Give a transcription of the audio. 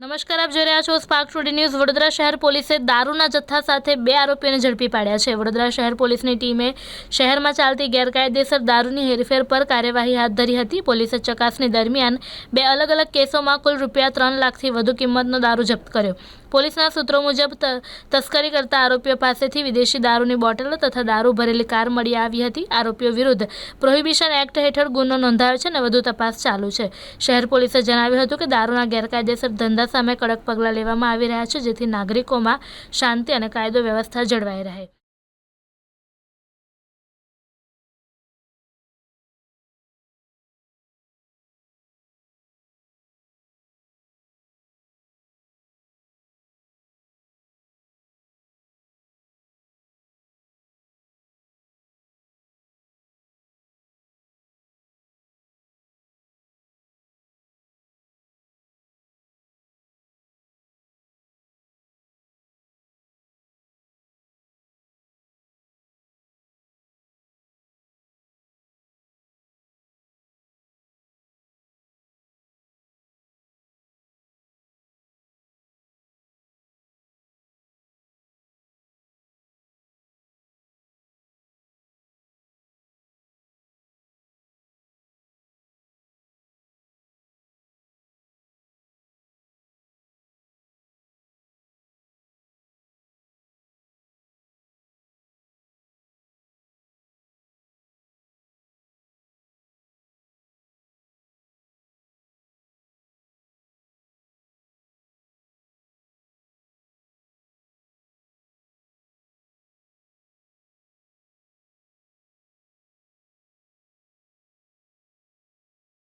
નમસ્કાર, આપ જોઈ રહ્યા છો સ્પાર્ક ટુડે ન્યૂઝ વડોદરા શહેર પોલીસે દારૂના જથ્થા સાથે બે આરોપીઓને ઝડપી પાડ્યા છે. વડોદરા શહેર પોલીસની ટીમે શહેરમાં ચાલતી ગેરકાયદેસર દારૂની હેરફેર પર કાર્યવાહી હાથ ધરી હતી. પોલીસે ચકાસણી દરમિયાન બે અલગ અલગ કેસોમાં કુલ રૂપિયા ત્રણ લાખથી વધુ કિંમતનો દારૂ જપ્ત કર્યો. પોલીસના સૂત્રો મુજબ તસ્કરી કરતા આરોપીઓ પાસેથી વિદેશી દારૂની બોટલો તથા દારૂ ભરેલી કાર મળી આવી હતી. આરોપીઓ વિરુદ્ધ પ્રોહિબિશન એક્ટ હેઠળ ગુનો નોંધાયો છે અને વધુ તપાસ ચાલુ છે. શહેર પોલીસે જણાવ્યું હતું કે દારૂના ગેરકાયદેસર ધંધા સામે કડક પગલાં લેવામાં આવી રહ્યા છે, જેથી નાગરિકોમાં શાંતિ અને કાયદો વ્યવસ્થા જળવાઈ રહે.